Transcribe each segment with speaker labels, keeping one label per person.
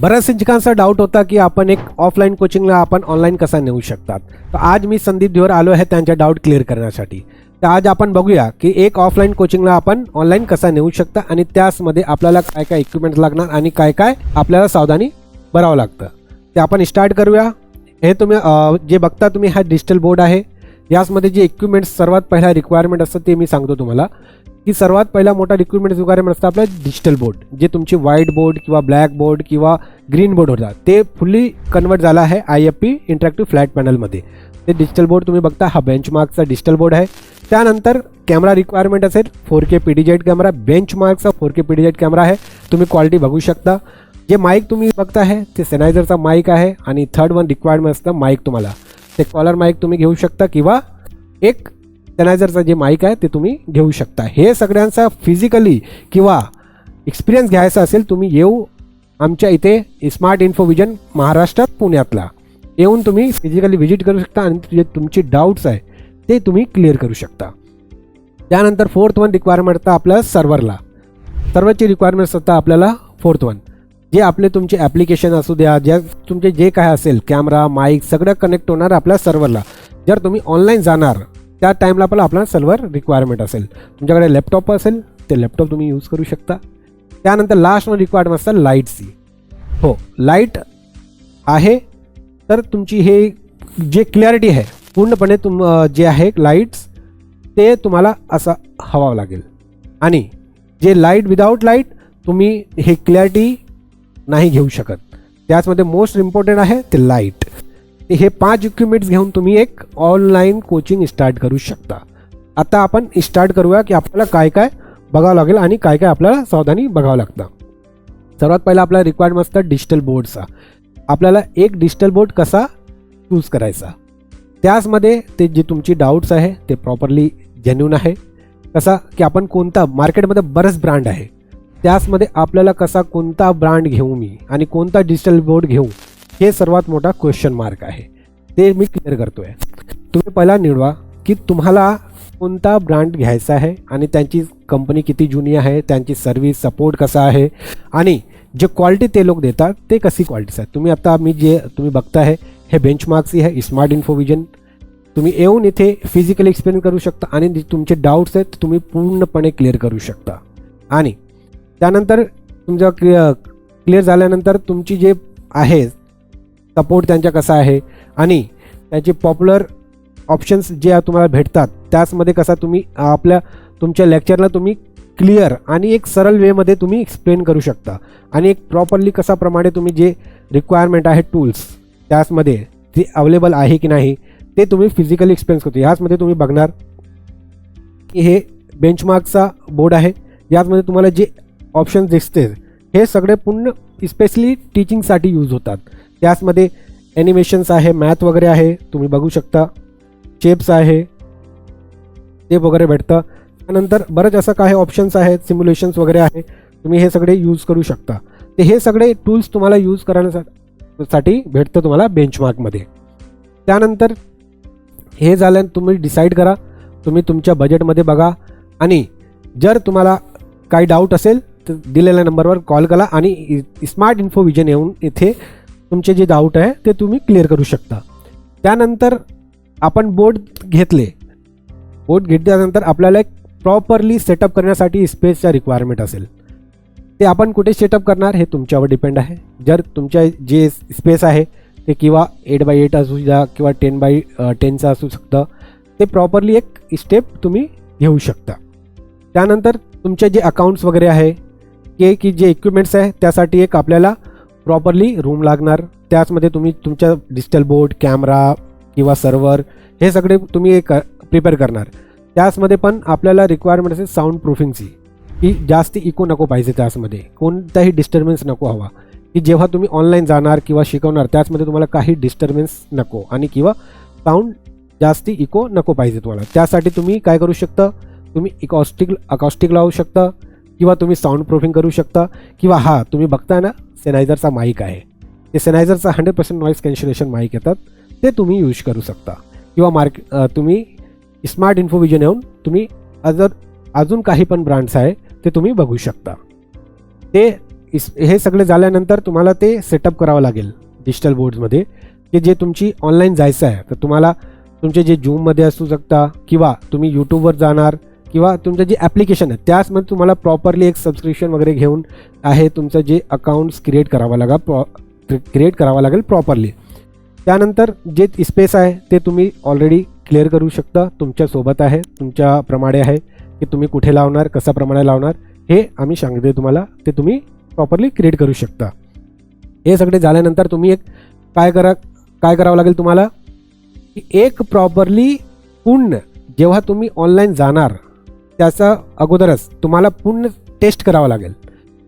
Speaker 1: बऱ्याच शिक्षकांचा डाऊट होता की आपण एक ऑफलाईन कोचिंगला आपण ऑनलाईन कसा नेऊ शकतात. तर आज मी संदीप धिवर आलो आहे त्यांच्या डाऊट क्लिअर करण्यासाठी. तर आज आपण बघूया की एक ऑफलाईन कोचिंगला आपण ऑनलाईन कसा नेऊ शकता आणि त्याचमध्ये आपल्याला काय काय इक्विपमेंट लागणार आणि काय काय आपल्याला सावधानी भरावं लागतं. ते आपण स्टार्ट करूया. हे तुम्ही जे बघता तुम्ही हा डिजिटल बोर्ड आहे. याचमध्ये जे इक्विपमेंट्स सर्वात पहिला रिक्वायरमेंट असतं ते मी सांगतो तुम्हाला. की सर्वात पहिला मोठा रिक्वायरमेंट रिक्वायरमेंट असतं आपलं डिजिटल बोर्ड जे तुमचे व्हाईट बोर्ड किंवा ब्लॅक बोर्ड किंवा ग्रीन बोर्ड होता. ते फुल्ली कन्वर्ट झालं आहे I F P interactive flat पॅनलमध्ये ते डिजिटल बोर्ड तुम्ही बघता हा बेंचमार्कचा डिजिटल बोर्ड आहे. त्यानंतर कॅमेरा रिक्वायरमेंट असेल four K P D jet camera बेंचमार्कचा four K P D jet camera आहे. तुम्ही क्वालिटी बघू शकता. जे माईक तुम्ही बघता आहे ते सेनायझरचा माईक आहे आणि थर्ड वन रिक्वायरमेंट असतं माईक तुम्हाला. ते कॉलर माईक तुम्ही घेऊ शकता किंवा एक सेनायझरचं जे माईक आहे ते तुम्ही घेऊ शकता. हे सगळ्यांचा फिजिकली किंवा एक्सपिरियन्स घ्यायचा असेल तुम्ही येऊ आमच्या इथे स्मार्ट इन्फोविजन महाराष्ट्रात पुण्यातला. येऊन तुम्ही फिजिकली व्हिजिट करू शकता आणि जे तुमचे डाऊट्स आहे ते तुम्ही क्लिअर करू शकता. त्यानंतर फोर्थ वन रिक्वायरमेंट असतं आपल्या सर्व्हरला सर्व्हरची रिक्वायरमेंट्स असतात आपल्याला फोर्थ वन जे आपले तुमचे ॲप्लिकेशन असू द्या ज्या तुमचे जे काय असेल कॅमेरा माईक सगळं कनेक्ट होणार आपल्या सर्व्हरला जर तुम्ही ऑनलाईन जाणार त्या टाईमला पण आपला सर्व्हर रिक्वायरमेंट असेल. तुमच्याकडे लॅपटॉप असेल ते लॅपटॉप तुम्ही यूज करू शकता. त्यानंतर लास्ट रिक्वायरमेंट असतं लाईटची हो लाइट आहे तर तुमची हे जे क्लॅरिटी आहे पूर्णपणे तुम जे आहे लाईट्स ते तुम्हाला असं हवावं लागेल. आणि जे लाइट विदाऊट लाइट तुम्ही हे क्लॅरिटी नाही घेऊ शकत. त्याचमध्ये मोस्ट इम्पॉर्टंट आहे ते लाइट हे पाच इक्विपमेंट्स घेऊन तुम्ही एक ऑनलाईन कोचिंग स्टार्ट करू शकता. आता आपण स्टार्ट करूया की आपल्याला काय काय बघावं लागेल आणि काय काय आपल्याला सावधानी बघावं लागतं. सर्वात पहिला आपला रिक्वायरमेंट असतं डिजिटल बोर्डचा आपल्याला एक डिजिटल बोर्ड कसा चूज करायचा? त्याचमध्ये ते जे तुमची डाऊट्स आहे ते प्रॉपरली जेन्युन आहे. कसा की आपण कोणता मार्केटमध्ये बरंच ब्रँड आहे. त्याचमध्ये आपल्याला कसा कोणता ब्रँड घेऊ मी आणि कोणता डिजिटल बोर्ड घेऊ? हे सर्वात मोठा क्वेश्चन मार्क आहे. ते मी क्लिअर करतोय. तुम्ही पहिला निवडा की तुम्हाला कोणता ब्रँड घ्यायचा आहे आणि त्यांची कंपनी किती जुनी आहे त्यांची सर्व्हिस सपोर्ट कसा आहे आणि जे क्वालिटी ते लोक देतात ते कशी क्वालिटीच आहे तुम्ही आता मी जे तुम्ही बघताय हे बेंचमार्क्सही आहे स्मार्ट इन्फोविजन तुम्ही येऊन इथे फिजिकली एक्सप्लेन करू शकता आणि जे तुमचे डाऊट्स आहेत ते तुम्ही पूर्णपणे क्लिअर करू शकता. आणि त्यानंतर तुमचं क्लिअर क्लिअर झाल्यानंतर तुमची जे आहे सपोर्ट त्यांच्या कसा आहे आणि त्याचे पॉप्युलर ऑप्शन्स जे तुम्हाला भेटतात त्याचमध्ये कसा तुम्ही आपल्या तुमच्या लेक्चरला तुम्ही क्लिअर आणि एक सरळ वेमध्ये तुम्ही एक्सप्लेन करू शकता. आणि एक प्रॉपरली कसाप्रमाणे तुम्ही जे रिक्वायरमेंट आहे टूल्स त्याचमध्ये ते अवेलेबल आहे की नाही ते तुम्ही फिजिकली एक्सपिरियन्स करतो. याचमध्ये तुम्ही बघणार की हे बेंचमार्कचा बोर्ड आहे. याचमध्ये तुम्हाला जे ऑप्शन्स दिसते हे सगळे पूर्ण स्पेशली टीचिंगसाठी यूज होतात. त्याचमध्ये ॲनिमेशन्स आहे मॅथ वगैरे आहे तुम्ही बघू शकता. शेप्स आहे ते वगैरे भेटतं. त्यानंतर बरंच असं काही ऑप्शन्स आहेत सिम्युलेशन्स वगैरे आहे. तुम्ही हे सगळे यूज करू शकता. ते हे सगळे टूल्स तुम्हाला यूज करण्यासाठी भेटतं तुम्हाला बेंचमार्कमध्ये त्यानंतर हे झाल्यानं तुम्ही डिसाईड करा. तुम्ही तुमच्या बजेटमध्ये बघा. आणि जर तुम्हाला काही डाऊट असेल तर दिलेल्या नंबरवर कॉल करा. आणि स्मार्ट इन्फो विजन येऊन इथे तुमचे जे डाऊट आहे ते तुम्ही क्लिअर करू शकता. त्यानंतर आपण बोर्ड घेतले. बोर्ड घेतल्यानंतर आपल्याला एक प्रॉपरली सेटअप करण्यासाठी स्पेसचा रिक्वायरमेंट असेल. ते आपण कुठे सेटअप करणार हे तुमच्यावर डिपेंड आहे. जर तुमच्या जे स्पेस आहे ते किंवा एट बाय एट असू द्या किंवा टेन बाय टेनचं असू शकतं ते प्रॉपरली एक स्टेप तुम्ही घेऊ शकता. त्यानंतर तुमचे जे अकाउंट्स वगैरे आहे के की जे इक्विपमेंट्स आहे त्यासाठी एक आपल्याला प्रॉपरली रूम लागणार. त्याचमध्ये तुम्ही तुमच्या डिजिटल बोर्ड कॅमेरा किंवा सर्वर हे सगळे तुम्ही एक प्रिपेअर करणार. त्याचमध्ये पण आपल्याला रिक्वायरमेंट असेल साऊंड प्रूफिंगची की जास्त इको नको पाहिजे त्याचमध्ये. कोणताही डिस्टर्बन्स नको हवा. की जेव्हा तुम्ही ऑनलाईन जाणार किंवा शिकवणार त्याचमध्ये तुम्हाला काही डिस्टर्बन्स नको. आणि किंवा साऊंड जास्ती इको नको पाहिजे तुम्हाला. त्यासाठी तुम्ही काय करू शकता? तुम्ही इकॉस्टिक अकॉस्टिक लावू शकता. किंवा तुम्ही साऊंड प्रूफिंग करू शकता किंवा हा तुम्ही बघताय ना सेनायझरचा माईक आहे. ते सेनायझरचा hundred percent noise cancellation mic येतात. ते तुम्ही यूज करू शकता. किंवा मार्क तुम्ही स्मार्ट इन्फोविजन येऊन तुम्ही अजर अजून काही पण ब्रँड्स आहे ते तुम्ही बघू शकता. ते इस हे सगळे झाल्यानंतर तुम्हाला ते सेटअप करावं लागेल डिजिटल बोर्ड्समध्ये की जे तुमची ऑनलाईन जायचं आहे तर तुम्हाला तुमचे जे जूममध्ये असू शकता किंवा तुम्ही यूट्यूबवर जाणार किंवा तुमचं जे ॲप्लिकेशन आहे त्याचमध्ये तुम्हाला प्रॉपरली एक सबस्क्रिप्शन वगैरे घेऊन आहे तुमचं जे अकाउंट्स क्रिएट करावं लागा प्रॉ क्रिएट करावं लागेल प्रॉपरली त्यानंतर जे स्पेस आहे ते तुम्ही ऑलरेडी क्लिअर करू शकता तुमच्यासोबत आहे तुमच्याप्रमाणे आहे की तुम्ही कुठे लावणार कशाप्रमाणे लावणार हे आम्ही सांगते तुम्हाला ते तुम्ही प्रॉपरली क्रिएट करू शकता. हे सगळे झाल्यानंतर तुम्ही एक काय करा काय करावं लागेल तुम्हाला की एक प्रॉपरली पूर्ण जेव्हा तुम्ही ऑनलाईन जाणार त्याचा अगोदरच तुम्हाला पूर्ण टेस्ट करावं लागेल.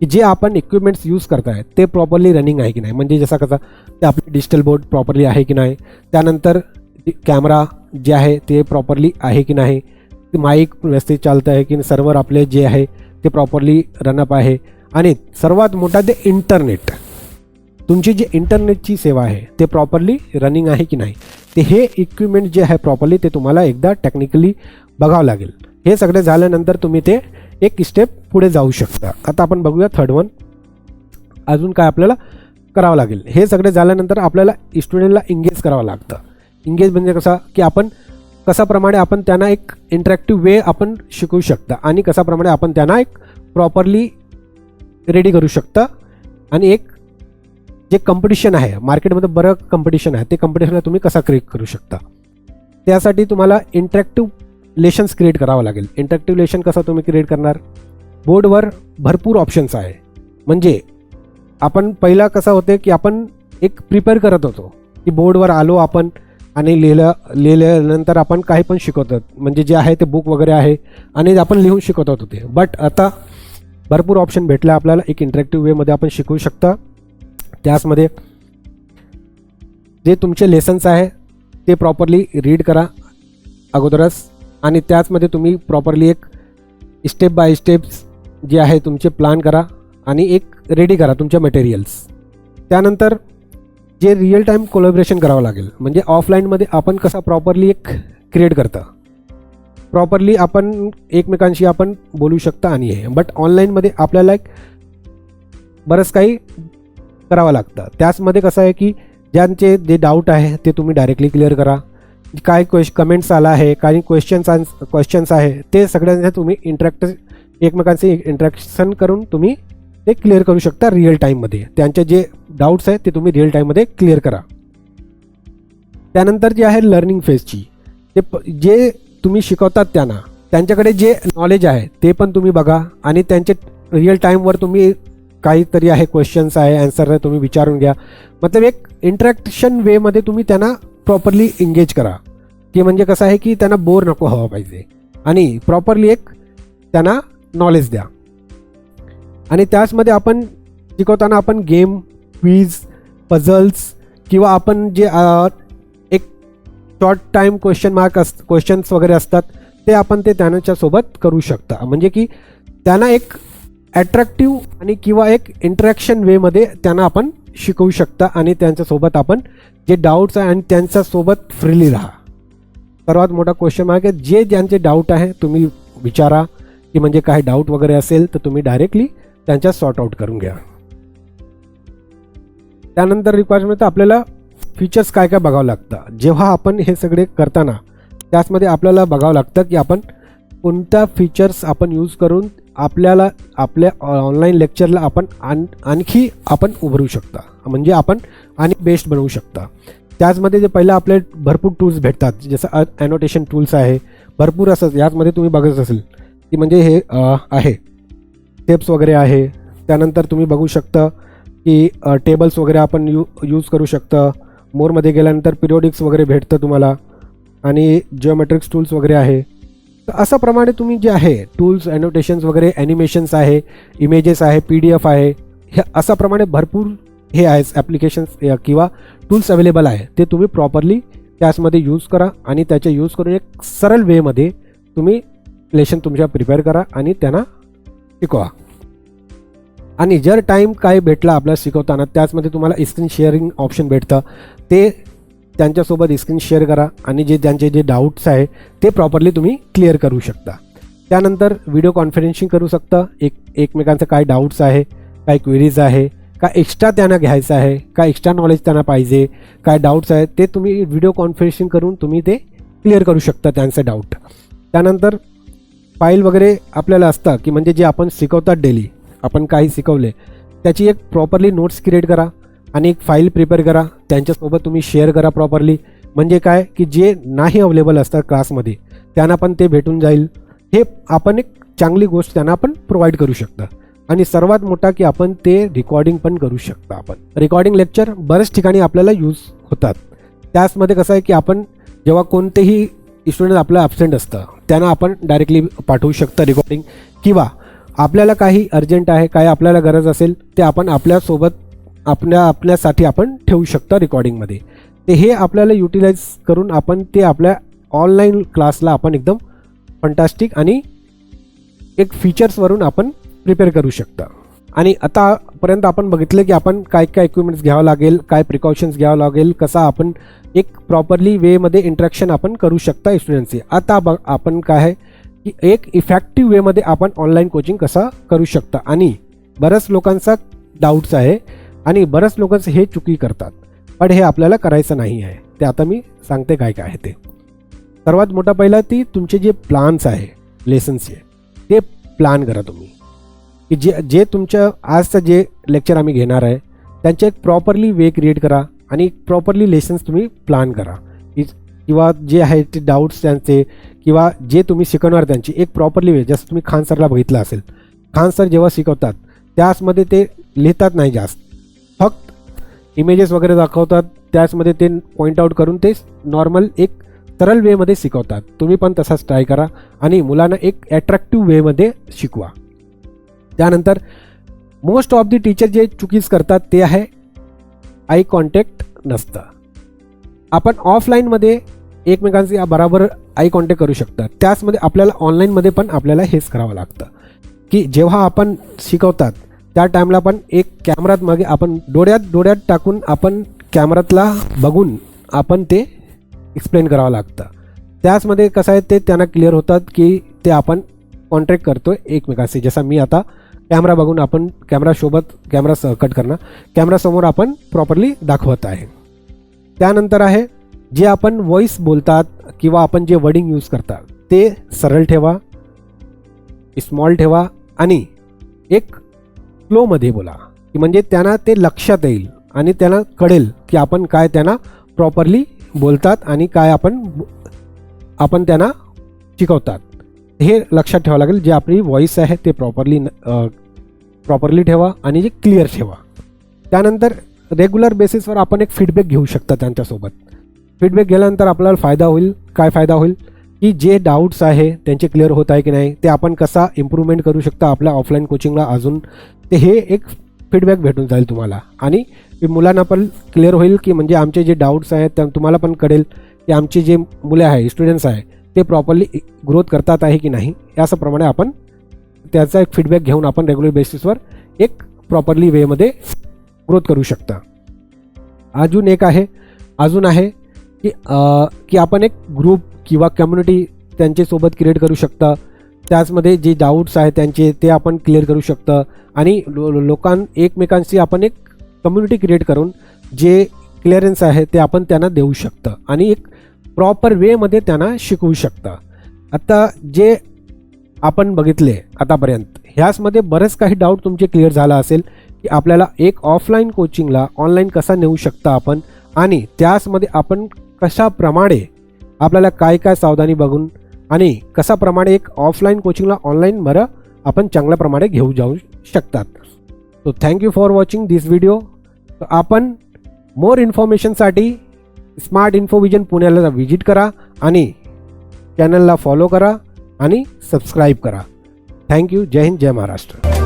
Speaker 1: की जे आपण इक्विपमेंट्स यूज करताय ते प्रॉपरली रनिंग आहे की नाही? म्हणजे जसा कसा ते आपले डिजिटल बोर्ड प्रॉपरली आहे की नाही? त्यानंतर कॅमेरा जे आहे ते प्रॉपरली आहे की नाही? माईक व्यवस्थित चालतं आहे की सर्वर आपले जे आहे ते प्रॉपरली रनअप आहे. आणि सर्वात मोठा ते इंटरनेट तुमची जी इंटरनेटची सेवा आहे ते प्रॉपरली रनिंग आहे की नाही? ते हे इक्विपमेंट जे आहे प्रॉपरली ते तुम्हाला एकदा टेक्निकली बघावं लागेल. हे सगळे झाल्यानंतर तुम्ही ते एक स्टेप पुढे जाऊ शकता. आता आपण बघूया थर्ड वन अजून काय आपल्याला करावं लागेल? हे सगळे झाल्यानंतर आपल्याला स्टुडंटला एंगेज करावं लागतं. इंगेज म्हणजे कसा? की आपण कशाप्रमाणे आपण त्यांना एक इंटरॅक्टिव्ह वे आपण शिकवू शकता आणि कशाप्रमाणे आपण त्यांना एक प्रॉपरली रेडी करू शकता आणि एक जे कॉम्पिटिशन आहे मार्केटमध्ये बरं कॉम्पिटिशन आहे ते कॉम्पिटिशनला तुम्ही कसा क्रिएट करू शकता? त्यासाठी तुम्हाला इंटरॅक्टिव्ह लेशन्स क्रिएट करावं लागेल. इंटरॅक्टिव्ह लेशन कसं तुम्ही क्रिएट करणार? बोर्डवर भरपूर ऑप्शन्स आहे. म्हणजे आपण पहिला कसं होते की आपण एक प्रिपेअर करत होतो. की बोर्डवर आलो आपण आणि लिहिलं लिहिल्यानंतर आपण काही पण शिकवतात म्हणजे जे आहे ते बुक वगैरे आहे आणि आपण लिहून शिकवत होते बट आता भरपूर ऑप्शन भेटलं आपल्याला. एक इंटरॅक्टिव्ह वेमध्ये आपण शिकवू शकता. त्याचमध्ये जे तुमचे लेसन्स आहे ते प्रॉपरली रीड करा. अगोदरच आणि त्याचमध्ये तुम्ही प्रॉपरली एक स्टेप बाय स्टेप्स जे आहे तुमचे प्लान करा आणि एक रेडी करा तुमच्या मटेरियल्स त्यानंतर जे रिअल टाईम कोलॅबरेशन करावं लागेल म्हणजे ऑफलाईनमध्ये आपण कसा प्रॉपरली एक क्रिएट करता. प्रॉपरली आपण एकमेकांशी आपण बोलू शकता आणि हे बट ऑनलाईनमध्ये आपल्याला एक बरंच काही करावं लागतं. त्याचमध्ये कसं आहे की ज्यांचे जे डाऊट आहे ते तुम्ही डायरेक्टली क्लिअर करा. काय क्वेश कमेंट्स आला आहे काही क्वेश्चन्स क्वेश्चन्स आहे ते सगळ्यांचे तुम्ही इंटरॅक्ट एकमेकांचे इंटरॅक्शन करून तुम्ही ते क्लिअर करू शकता रिअल टाईममध्ये त्यांचे जे डाऊट्स आहेत ते तुम्ही रिअल टाईममध्ये क्लिअर करा. त्यानंतर जे आहे लर्निंग फेजची ते प जे तुम्ही शिकवतात त्यांना त्यांच्याकडे जे नॉलेज आहे ते पण तुम्ही बघा आणि त्यांचे रिअल टाईमवर तुम्ही काहीतरी आहे क्वेश्चन्स आहे ॲन्सर तुम्ही विचारून घ्या. मतलब एक इंटरॅक्शन वेमध्ये तुम्ही त्यांना प्रॉपरली एंगेज करा. की म्हणजे कसं आहे की त्यांना बोर नको हवा पाहिजे. आणि प्रॉपरली एक त्यांना नॉलेज द्या. आणि त्याचमध्ये आपण शिकवताना आपण गेम क्वीज पझल्स किंवा आपण जे एक शॉर्ट टाईम क्वेश्चन मार्क अस क्वेश्चन्स वगैरे असतात ते आपण ते त्यांच्यासोबत करू शकता. म्हणजे की त्यांना एक ॲट्रॅक्टिव्ह आणि किंवा एक इंटरॅक्शन वेमध्ये त्यांना आपण शिकवू शकता आणि त्यांच्यासोबत आपण जे डाऊट्स आहे आणि त्यांच्यासोबत फ्रीली राहा. सर्वात मोठा क्वेश्चन मार्क आहे जे ज्यांचे डाऊट आहे तुम्ही विचारा. की म्हणजे काही डाऊट वगैरे असेल तर तुम्ही डायरेक्टली त्यांच्या सॉर्ट आउट करून घ्या. त्यानंतर रिक्वायरमेंट आपल्याला फीचर्स काय काय बघावं लागतं. जेव्हा आपण हे सगळे करताना त्याचमध्ये आपल्याला बघावं लागतं की आपण कोणत्या फीचर्स आपण यूज करून आपल्याला आपल्या ऑनलाईन लेक्चरला आपण आण आणखी आपण उभारू शकता. म्हणजे आपण आणि बेस्ट बनवू शकता. त्याचमध्ये जे पहिलं आपले भरपूर टूल्स भेटतात जसं ॲनोटेशन टूल्स आहे भरपूर असं याचमध्ये तुम्ही बघत असेल की म्हणजे हे आहे. स्टेप्स वगैरे आहे. त्यानंतर तुम्ही बघू शकता की टेबल्स वगैरे आपण यू यूज करू शकता. मोरमध्ये गेल्यानंतर पिरियोडिक्स वगैरे भेटतं तुम्हाला. आणि जिओमेट्रिक्स टूल्स वगैरे आहे. तर अशा प्रमाणे तुम्ही जे आहे टूल्स ॲनोटेशन्स वगैरे ॲनिमेशन्स आहे इमेजेस आहे पी डी एफ आहे ह्या असाप्रमाणे भरपूर हे आहे ॲप्लिकेशन्स किंवा टूल्स अवेलेबल आहे ते तुम्ही प्रॉपरली त्याचमध्ये यूज करा आणि त्याचे यूज करून एक सरळ वेमध्ये तुम्ही लेशन तुमच्या प्रिपेअर करा आणि त्यांना शिकवा. आणि जर टाईम काय भेटला आपल्याला शिकवताना त्याचमध्ये तुम्हाला स्क्रीन शेअरिंग ऑप्शन भेटतं. ते त्यांच्यासोबत स्क्रीन शेअर करा आणि जे त्यांचे जे डाऊट्स आहे ते प्रॉपरली तुम्ही क्लिअर करू शकता. त्यानंतर व्हिडिओ कॉन्फरन्सिंग करू शकता. एक एकमेकांचं काय डाऊट्स आहे काय क्वेरीज आहे का एक्स्ट्रा त्यांना घ्यायचं आहे? का एक्स्ट्रा नॉलेज त्यांना पाहिजे? काय डाऊट्स आहेत? ते तुम्ही व्हिडिओ कॉन्फरन्सिंग करून तुम्ही ते क्लिअर करू शकता त्यांचं डाऊट त्यानंतर फाईल वगैरे आपल्याला असतं की म्हणजे जे आपण शिकवतात डेली आपण काही शिकवले त्याची एक प्रॉपरली नोट्स क्रिएट करा आणि एक फाईल प्रिपेअर करा. त्यांच्यासोबत तुम्ही शेअर करा प्रॉपरली म्हणजे काय? की जे नाही अवेलेबल असतात क्लासमध्ये त्यांना पण ते भेटून जाईल. हे आपण एक चांगली गोष्ट त्यांना आपण प्रोव्हाइड करू शकता. आणि सर्वात मोठा की आपण ते रेकॉर्डिंग पण करू शकता आपण. रेकॉर्डिंग लेक्चर बऱ्याच ठिकाणी आपल्याला यूज होतात. त्याचमध्ये कसं आहे की आपण जेव्हा कोणतेही स्टुडंट आपलं ॲबसेंट असतं त्यांना आपण डायरेक्टली पाठवू शकता रेकॉर्डिंग किंवा आपल्याला काही अर्जंट आहे काय आपल्याला गरज असेल ते आपण आपल्यासोबत आपल्या आपल्यासाठी आपण ठेवू शकता रेकॉर्डिंगमध्ये ते हे आपल्याला युटिलाइज करून आपण ते आपल्या ऑनलाईन क्लासला आपण एकदम फंटास्टिक आणि एक फीचर्सवरून आपण प्रिपेअर करू शकता. आणि आतापर्यंत आपण बघितलं की आपण काय काय इक्विपमेंट्स घ्यावं लागेल काय प्रिकॉशन्स घ्यावं लागेल कसा आपण एक प्रॉपरली वेमध्ये इंट्रॅक्शन आपण करू शकता स्टुडंटचे आता बघ आपण काय आहे की एक इफेक्टिव्ह वेमध्ये आपण ऑनलाईन कोचिंग कसा करू शकता. आणि बऱ्याच लोकांचा डाऊट्स आहे आणि बऱ्याच लोकांचं हे चुकी करतात. पण हे आपल्याला करायचं नाही आहे. ते आता मी सांगते काय काय आहे ते. सर्वात मोठा पहिला ती तुमचे जे प्लान्स आहे लेसन्सचे ते प्लान करा तुम्ही. की जे जे तुमच्या आजचं जे लेक्चर आम्ही घेणार आहे त्यांचे एक प्रॉपरली वे क्रिएट करा आणि एक प्रॉपरली लेसन्स तुम्ही प्लान करा. किंवा जे आहे ते डाऊट्स त्यांचे किंवा जे तुम्ही शिकवणार त्यांची एक प्रॉपरली वे जसं तुम्ही खान सरला बघितलं असेल. खान सर जेव्हा शिकवतात त्याचमध्ये ते लिहितात नाही जास्त. फक्त इमेजेस वगैरे दाखवतात त्याचमध्ये ते पॉईंट आऊट करून ते नॉर्मल एक सरळ वेमध्ये शिकवतात. तुम्ही पण तसाच ट्राय करा आणि मुलांना एक ॲट्रॅक्टिव्ह वेमध्ये शिकवा. त्यानंतर मोस्ट ऑफ दी टीचर जे चुकीज करतात ते आहे आय कॉन्टॅक्ट नसतं. आपण ऑफलाईनमध्ये एकमेकांचे बराबर आय कॉन्टॅक्ट करू शकतात त्याचमध्ये आपल्याला ऑनलाईनमध्ये पण आपल्याला हेच करावं लागतं. की जेव्हा आपण शिकवतात त्या टाईमला पण एक कॅमेरात मागे आपण डोळ्यात डोळ्यात टाकून आपण कॅमेरातला बघून आपण ते एक्सप्लेन करावं लागतं. त्याचमध्ये कसं आहे ते त्यांना क्लिअर होतात की ते आपण कॉन्ट्रॅक्ट करतो आहे एकमेकांशी. जसा मी आता कॅमेरा बघून आपण कॅमेरासोबत कॅमेरा कट करणं कॅमेरासमोर आपण प्रॉपरली दाखवत आहे. त्यानंतर आहे जे आपण व्हॉईस बोलतात किंवा आपण जे वर्डिंग यूज करतात ते सरळ ठेवा स्मॉल ठेवा आणि एक फ्लोमध्ये बोला. की म्हणजे त्यांना ते लक्षात येईल आणि त्यांना कळेल की आपण काय त्यांना प्रॉपरली बोलतात आणि काय आपण आपण त्यांना शिकवतात. हे लक्षात ठेवावं लागेल जे आपली व्हॉईस आहे ते प्रॉपरली प्रॉपरली ठेवा आणि जे क्लिअर ठेवा. त्यानंतर रेग्युलर बेसिसवर आपण एक फीडबॅक घेऊ शकता त्यांच्यासोबत. फीडबॅक गेल्यानंतर आपल्याला फायदा होईल. काय फायदा होईल? की जे डाऊट्स आहे त्यांचे क्लिअर होत आहे की नाही ते आपण कसा इम्प्रूव्हमेंट करू शकता आपल्या ऑफलाईन कोचिंगला अजून ते हे एक फीडबॅक भेटून जाईल तुम्हाला. आणि मुलांना पण क्लिअर होईल की म्हणजे आमचे जे डाऊट्स आहेत त्या तुम्हाला पण कळेल की आमचे जे मुले आहे स्टुडंट्स आहे ते प्रॉपरली ग्रोथ करतात आहे की नाही याप्रमाणे आपण त्याचा एक फीडबॅक घेऊन आपण रेग्युलर बेसिसवर एक प्रॉपरली वेमध्ये ग्रोथ करू शकता. अजून एक आहे अजून आहे की की आपण एक ग्रुप किंवा कम्युनिटी त्यांच्यासोबत क्रिएट करू शकता. त्याचमध्ये जे डाऊट्स आहेत त्यांचे ते आपण क्लिअर करू शकता. आणि लो लोकां एकमेकांशी आपण एक कम्युनिटी क्रिएट करून जे क्लिअरन्स आहे ते आपण त्यांना देऊ शकतं. आणि एक प्रॉपर वेमध्ये त्यांना शिकवू शकता. आता जे आपण बघितले आतापर्यंत ह्याचमध्ये बरेच काही डाऊट तुमचे क्लिअर झाला असेल की आपल्याला एक ऑफलाईन कोचिंगला ऑनलाईन कसा नेऊ शकता आपण आणि त्याचमध्ये आपण कशाप्रमाणे आपल्याला काय काय सावधानी बघून आणि कशाप्रमाणे एक ऑफलाईन कोचिंगला ऑनलाईन बरं आपण चांगल्याप्रमाणे घेऊ जाऊ शकतात. So thank you for watching this video आपण मोर इन्फॉर्मेशनसाठी स्मार्ट इन्फोविजन पुण्याला व्हिजिट करा आणि चॅनलला फॉलो करा आणि सबस्क्राईब करा. थँक्यू जय हिंद जय महाराष्ट्र.